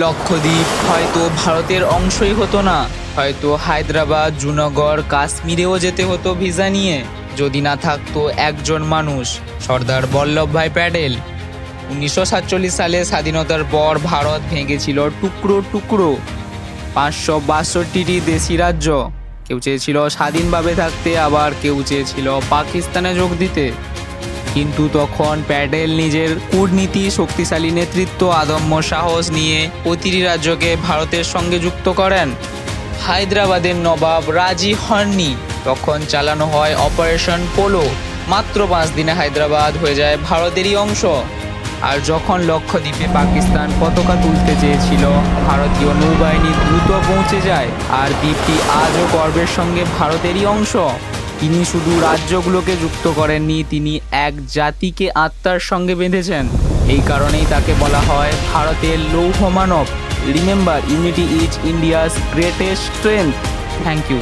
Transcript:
লক্ষদ্বীপ, হয়তো ভারতের অংশই হতো না। হয়তো হায়দ্রাবাদ, জুনাগড়, কাশ্মীরেও যেতে হতো ভিসা নিয়ে। যদি না থাকতো একজন মানুষ, সর্দার বল্লভভাই প্যাটেল। উনিশশো সালে স্বাধীনতার পর ভারত ভেঙেছিল টুকরো টুকরো। পাঁচশো বাষট্টিটি দেশি রাজ্য। কেউ চেয়েছিল স্বাধীনভাবে থাকতে, আবার কেউ চেয়েছিল পাকিস্তানে যোগ দিতে। কিন্তু তখন প্যাডেল নিজের কূটনীতি, শক্তিশালী নেতৃত্ব, আদম্য সাহস নিয়ে প্রতিটি রাজ্যকে ভারতের সঙ্গে যুক্ত করেন। হায়দ্রাবাদের নবাব রাজি হননি। তখন চালানো হয় অপারেশন পোলো। মাত্র পাঁচ দিনে হায়দ্রাবাদ হয়ে যায় ভারতেরই অংশ। আর যখন লক্ষদ্বীপে পাকিস্তান পতাকা তুলতে চেয়েছিল, ভারতীয় নৌবাহিনী দ্রুত পৌঁছে যায়। আর দ্বীপটি আজও গর্বের সঙ্গে ভারতেরই অংশ। তিনি শুধু রাজ্যগুলোকে যুক্ত করেননি, তিনি এক জাতিকে আত্মার সঙ্গে বেঁধেছেন। এই কারণেই তাকে বলা হয় ভারতের লৌহ মানব। Remember unity is India's greatest strength thank you